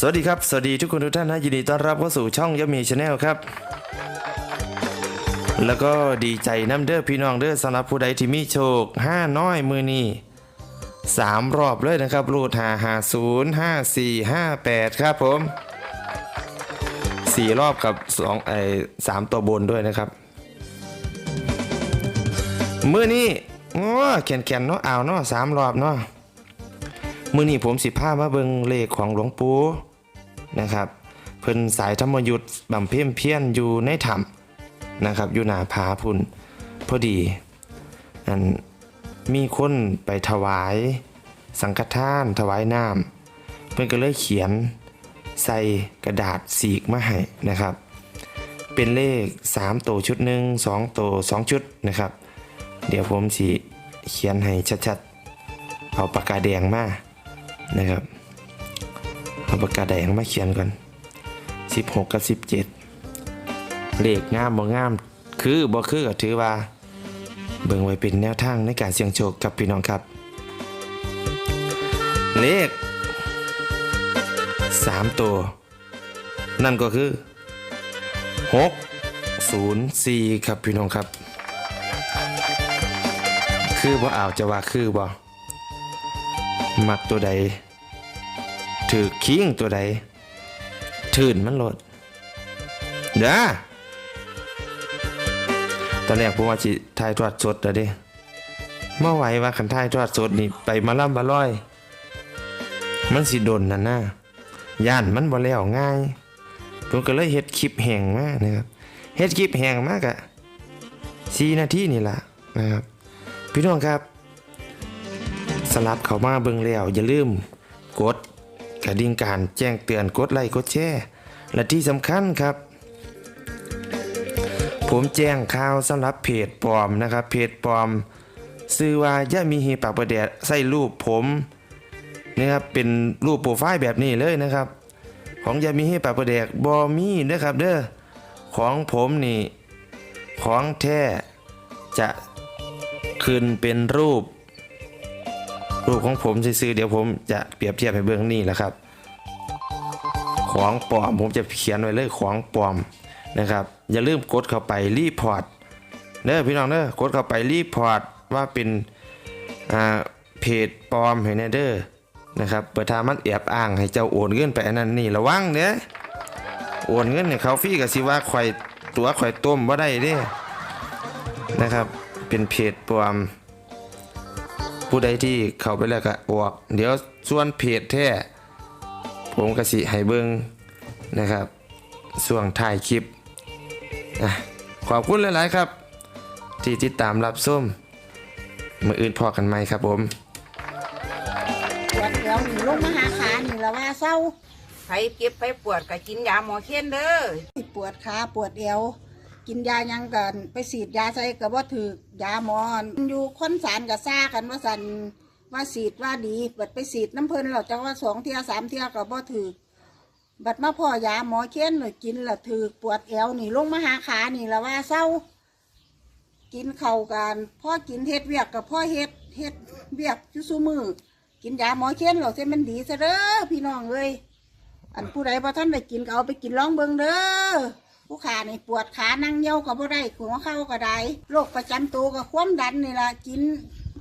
สวัสดีครับ สวัสดีทุกคนทุกท่านนะยินดีต้อนรับเข้าสู่ช่องยมีชาแนลครับ แล้วก็ดีใจน้ำเด้อพี่น้องเด้อสำหรับผู้ใดที่มีโชคห้าน้อยมือนี้สามรอบเลยนะครับ รูดหาหาศูนย์ห้าสี่ห้าแปดครับผมสี่รอบกับสองไอสามตัวบนด้วยนะครับมือนี้โอ้แขนแขนๆเนาะเอาเนาะสามรอบเนาะ มื่อนี้ผมสิพามาเบิงเลขของหลวงปู่นะครับเพิ่นสายธรรมยุทธ์บำเพ็ญเพียรอยู่ในถ้ำนะครับ อยู่หน้าผาพุ่นพอดีอันมีคนไปถวาย สังฆทานถวายน้ำเพิ่นก็เลยเขียนใส่กระดาษสีกมาให้นะครับ เป็นเลข 3 ตัวชุดหนึ่ง2ตัว2ชุดนะครับ เดี๋ยวผมสิเขียนให้ชัดๆ เอาปากกาแดงมา นะครับเอาปากกาแดงมาเขียนก่อน 16 กับ 17 เลขงามบ่งาม คือบ่คือก็ถือว่า เบิ่งไว้เป็นแนวทางในการเสี่ยงโชคกับพี่น้องครับ เลข 3 ตัว นั่นก็คือ 6 0 4 ครับพี่น้องครับ คือบ่เอาวจะว่าคือบ่ มักตัวใดถือคิงตัวใดถืนมันโลดเด้อตอนแรกผมว่าจิทายทอดสดแล้วเด้เมื่อไหวว่าขันทายทอดสดนี่ไปมาล่ำบาร้อย มันสิโดนนั่นนะย่านมันบ่แล้วง่ายผมก็เลยเฮ็ดคลิปแห่งมากนะครับเฮ็ดคลิปแห่งมากอะสี่นาทีนี่แหละนะครับพี่น้องครับ สลับเข้ามาเบิ่งแล้วอย่าลืมกดกระดิ่งการแจ้งเตือนกดไลค์กดแชร์และที่สำคัญครับ ผมแจ้งข่าวสำหรับเพจปลอมนะครับ เพจปลอมซื้อว่าย่ามีฮีปากประแดดใส่รูปผมนะครับเป็นรูปโปรไฟล์แบบนี้เลยนะครับ ของยามีฮีปากประแดกบอมีนะครับเด้อของผมนี่ของแท้จะขึ้นเป็นรูป รูปของผมซื้อเดี๋ยวผมจะเปรียบเทียบให้เบื้องนี้แหละครับ ของปลอมผมจะเขียนไว้เลยของปลอมนะครับ อย่าลืมกดเข้าไปรีพอร์ตเด้อพี่น้องเด้อกดเข้าไปรีพอร์ตว่าเป็นอ่าเพจปลอมให้แน่เด้อนะครับเปิดทามันแอบอ้างให้เจ้าโอนเงินไปอันนั้นนี่ระวังเด้อโอนเงินให้เขาฟรีก็สิว่าข่อยตัวข่อยต้มบ่าได้เด้นะครับ เป็นเพจปลอม ผู้ใดที่เข้าไปแล้วก็ออกเดี๋ยวส่วนเพจแท้ผมก็สิให้เบิ่งนะครับส่วงถ่ายคลิปอะขอบคุณหลาย ๆ ครับ ที่ติดตามรับส้มมืออื่นพอกันไหมครับผมปวดเอวนี่ลงมาหาขานี่ละว่าเศร้าไผเก็บไผปวดก็กินยาหมอเค้นเด้อปวดขาปวดเอว กินยายังกันไปฉีดยาใส่กับว่าถือยาหมอนอยู่ค้นสารกับซ่ากันว่าสันว่าฉีดว่าดีเบิดไปฉีดน้ำเพลินเราจะว่าสองเที่ยสามเที่ยกับว่าถือบัดมาพ่อยาหมอเค้นหน่อยกินละถือปวดเอวนี่ลงมาหาขานี่ละว่าเศร้า กินเข่ากันพ่อกินเฮ็ดเวียกกับพ่อเฮ็ดเฮ็ดเวียกอยุซูมือกินยาหมอเค้นเราเส้นมันดีซะเด้อพี่น้องเอ้ยอันผู้ใดพอท่านได้กินเอาไปกินลองเบิงเด้อ ผู้ขานี่ปวดขานั่งเหี่ยวก็บ่ได้หัวเข้าก็ได้โรคประจำตัวก็ความดันนี่ล่ะกิน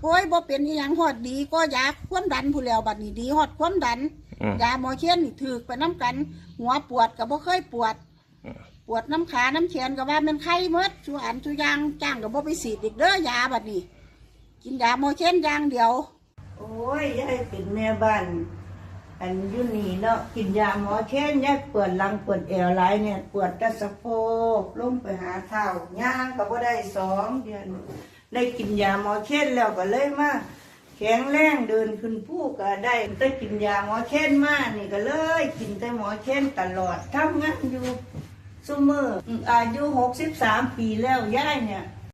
โอ้ยบ่เป็นอหยังฮอดดีก็ยาความดันผู้แล้วบัดนี้ดีฮอดความดันอืม ยาหมอเชียนนี่ถือไปน้ำกัน หัวปวดก็บ่เคยปวด ปวดน้ำขาน้ำเชียนก็ว่ามันไข้หมดชูอันชูยางจ้างก็บ่ไปฉีดอีกเด้อยาบัดนี้ กินยาหมอเชียนอย่างเดียว โอ้ยยายเป็นแม่บ้าน อันยุนีเนาะกินยาหมอเช่นยายปวดหลังปวดเอวหลเนี่ยปวดแตะสะโพกลงไปหาเท้าย่างก็บ่ได้สองเดือนได้กินยาหมอเช่นแล้วก็เลยมาแข็งแรงเดินขึ้นผู้ก็ได้แต่กินยาหมอเช่นมากนี่ก็เลย กินแต่หมอเช่นตลอดทำงานอยู่ซุมืออืมอายุหกสิบสามปีแล้วยายเนี่ย